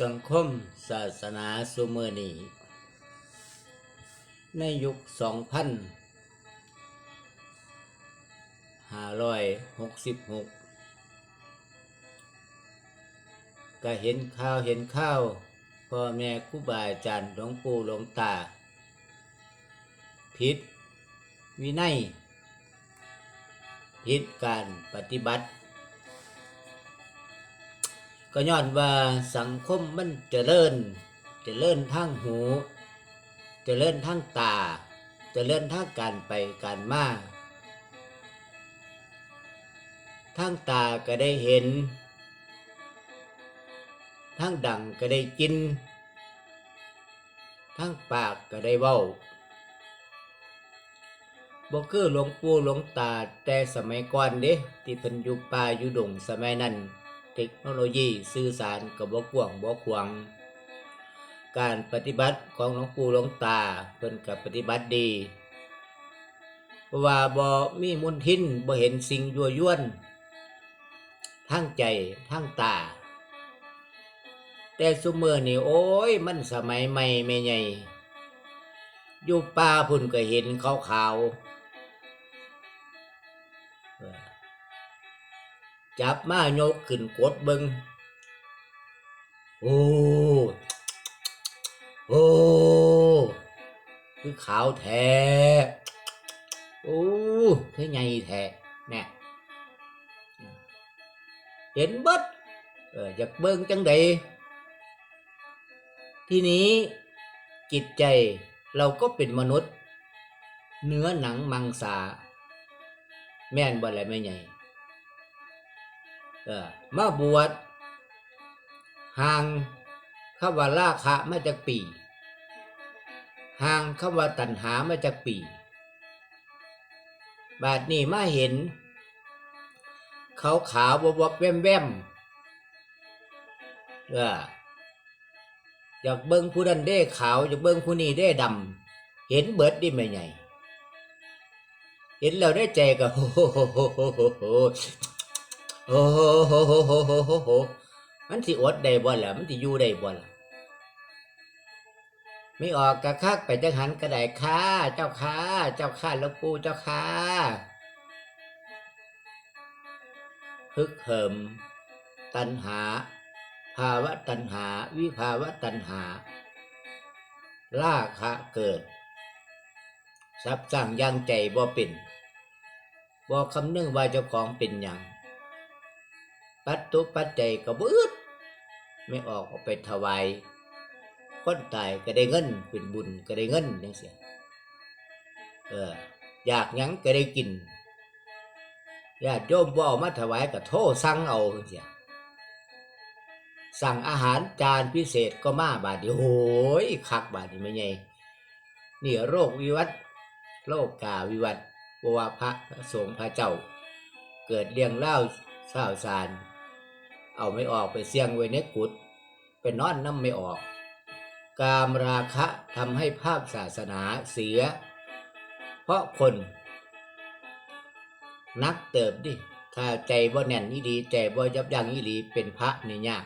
สังคมศาสนาสุเมนีในยุคสองพันห้าร้อยหกสิบหกก็เห็นข้าวเห็นข้าวพ่อแม่ครูบาอาจารย์หลวงปู่หลวงตาผิดวินัยผิดการปฏิบัติ ก็ย้อนว่าสังคมมันจเจริญเจริญทางหูจเจริญทางตาจเจริญทางการไปการมาทางตาก็ได้เห็นทางดังก็ได้กินทางปากก็ได้เว้าบ่คือหลวงปู่หลวงตาแต่สมัยก่อนเด้ที่เพิ่นอยู่ป่าอยู่ดงสมัยนั้น ทคโนโลยีสื่อสารกับบกวางบกขวางการปฏิบัติของหลวงปู่หลวงตาเพิ่นกับปฏิบัติดีเพราะว่าบ่มีมุนทินบ่เห็นสิ่งยั่วยวนทางใจทางตา แต่ซุมือนี่โอ้ยมันสมัยใหม่ไม่ใหญ่อยู่ป่าพุ่นก็เห็นขาวขาวๆ จับมาโยกขึ้นกดเบิงโอ้โอ้คือขาวแท้โอ้คือใหญ่แท้แน่เห็นเบิดเอออยากเบิ่งจังใดทีนี้จิตใจเราก็เป็นมนุษย์ เนื้อหนังมังสา แม่นบ่อะไรไม่ใหญ่ เออมาบวชห่างคำว่าราคะมาจากปีห่างคำว่าตัณหามาจากปี บาดนี้มาเห็น เขาขาวบวบแวมแวมเอออยากเบิ้งผู้นั้นได้ขาวอยากเบิ้งผู้นี้ได้ดำเห็นเบิดดิไม่ใหญ่เห็นแล้วได้ใจก็โฮ โอ้โหโหโหโหโหโหโหมันสิอดได้บ่ล่ะมันสิอยู่ได้บ่ล่ะไม่ออกกะคักไปจังหันกระไดค่าเจ้าค่าเจ้าค่าหลวปูเจ้าค่าฮึกเหิม ตัณหา ภาวะตัณหา วิภาวะตัณหาล่าคะเกิดสับสั่งยังใจบ่เป็นบ่คำนึงว่าเจ้าของเป็นอย่าง ปัจตุปัจจัยก็บืดไม่ออกออกไปถวายคนตายก็ได้เงินเป็นบุญก็ได้เงินจังเสียเอออยากยังก็ได้กินญาติโยมบ่อามาถวายก็โทษสั่งเอาจังเสียสั่งอาหารจานพิเศษก็มาบาดเดียวโอ้ยคักบาดนี้ไม่ไงนี่โรควิวัตโรคกาวิวัตบวาพระสงฆ์พระเจ้า เกิดเลี้ยงเล่าเศร้าสาร เอาไม่ออกไปเสี่ยงไว้ในกุดไปนอนน้ำไม่ออก กามราคะทำให้ภาพศาสนาเสีย เพราะคน นักเติบดิ ถ้าใจบ่แน่นอีหลีใจบ่ยับยั้งอีหลีเป็นพระนี่ยาก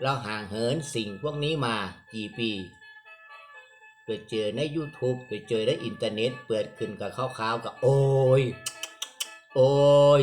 เราห่างเหินสิ่งพวกนี้มากี่ปี ไปเจอใน YouTube ไปเจอในอินเทอร์เน็ต เปิดขึ้นกับข้าวๆกับโอ้ย โอ้ย